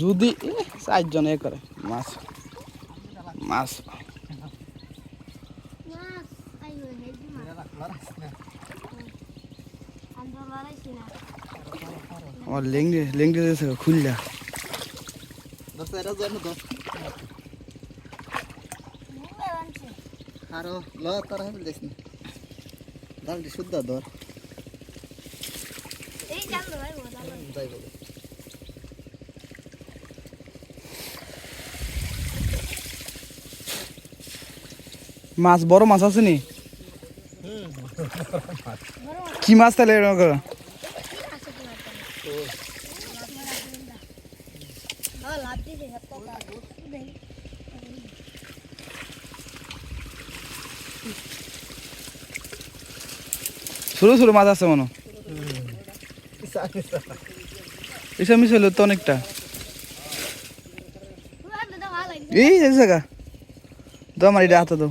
যদি চারজন এ করে মাছ। মাছ. আমার লেংড়ি লেংড়ি দিয়েছে খুললা. আরও ল তোর দেখ শুদ্ধ ধর। jangan মাছ, বড় মাছ আছে নি কি মাছ তাহলে এরকম. ছোট ছোট মাছ আছে মনে। এসব মিশ হলো তো অনেকটা. এই জায়গা তো আমার এটা হাতে দাও.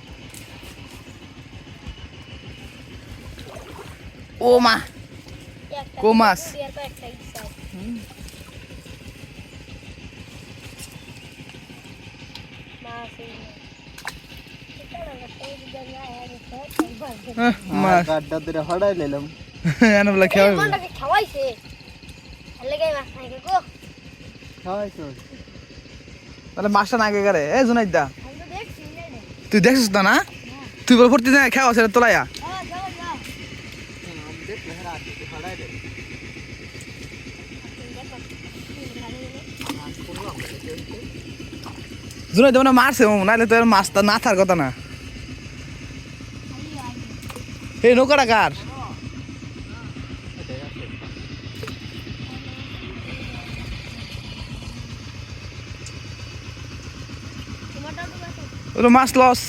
ke gua. খাওয়াইছো তাহলে মাছটা না আগে করে এ জুনাইদ দা. তুই দেখছিস না তুই বল ভর্তি না খাওয়া সেটা তোলাইয়া. জুনাইদ মানে মারছে ও নাহলে তো মাছটা না থাকার কথা না। এই নৌকাটা কার? মাছ লস।